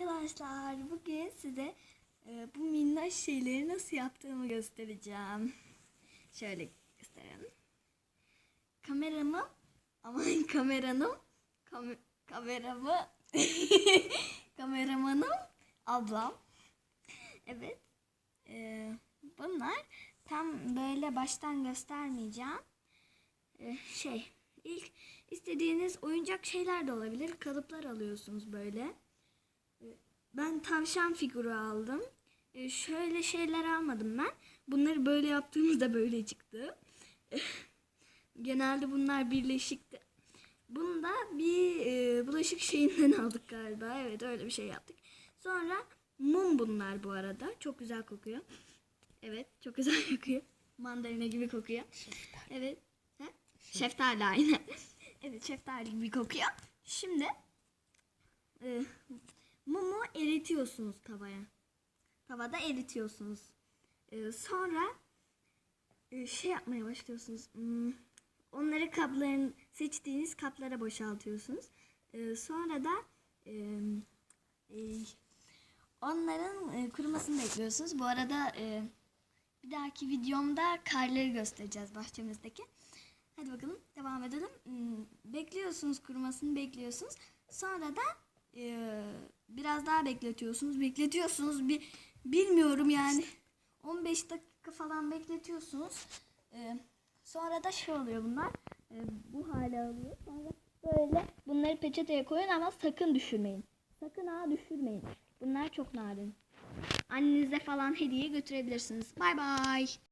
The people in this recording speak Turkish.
arkadaşlar. Bugün size e, bu minnoş şeyleri nasıl yaptığımı göstereceğim. Şöyle gösterelim. Kameramı aman kameranım kam kameramı kameramanım ablam. Evet. E, bunlar tam böyle baştan göstermeyeceğim. E, şey ilk istediğiniz oyuncak şeyler de olabilir. Kalıplar alıyorsunuz böyle. Ben tavşan figürü aldım. E, şöyle şeyler almadım ben. Bunları böyle yaptığımızda böyle çıktı. Genelde bunlar birleşikti. Bunu da bir e, bulaşık şeyinden aldık galiba. Evet öyle bir şey yaptık. Sonra mum bunlar bu arada. Çok güzel kokuyor. Evet çok güzel kokuyor. Mandalina gibi kokuyor. Evet. Ha? Şeftali aynı. evet şeftali gibi kokuyor. Şimdi e, eritiyorsunuz tavaya. Tavada eritiyorsunuz. E, sonra e, şey yapmaya başlıyorsunuz. Hmm, onları kapların seçtiğiniz kaplara boşaltıyorsunuz. E, sonra da e, e, onların e, kurumasını bekliyorsunuz. Bu arada e, bir dahaki videomda karları göstereceğiz bahçemizdeki. Hadi bakalım devam edelim. Hmm, Bekliyorsunuz kurumasını bekliyorsunuz. Sonra da e, biraz daha bekletiyorsunuz. Bekletiyorsunuz bir bilmiyorum yani 15 dakika falan bekletiyorsunuz. E, sonra da şey oluyor bunlar. E, bu hale alıyor. Sonra böyle bunları peçeteye koyun ama sakın düşürmeyin. Sakın ha düşürmeyin. Bunlar çok narin. Annenize falan hediye götürebilirsiniz. Bay bay.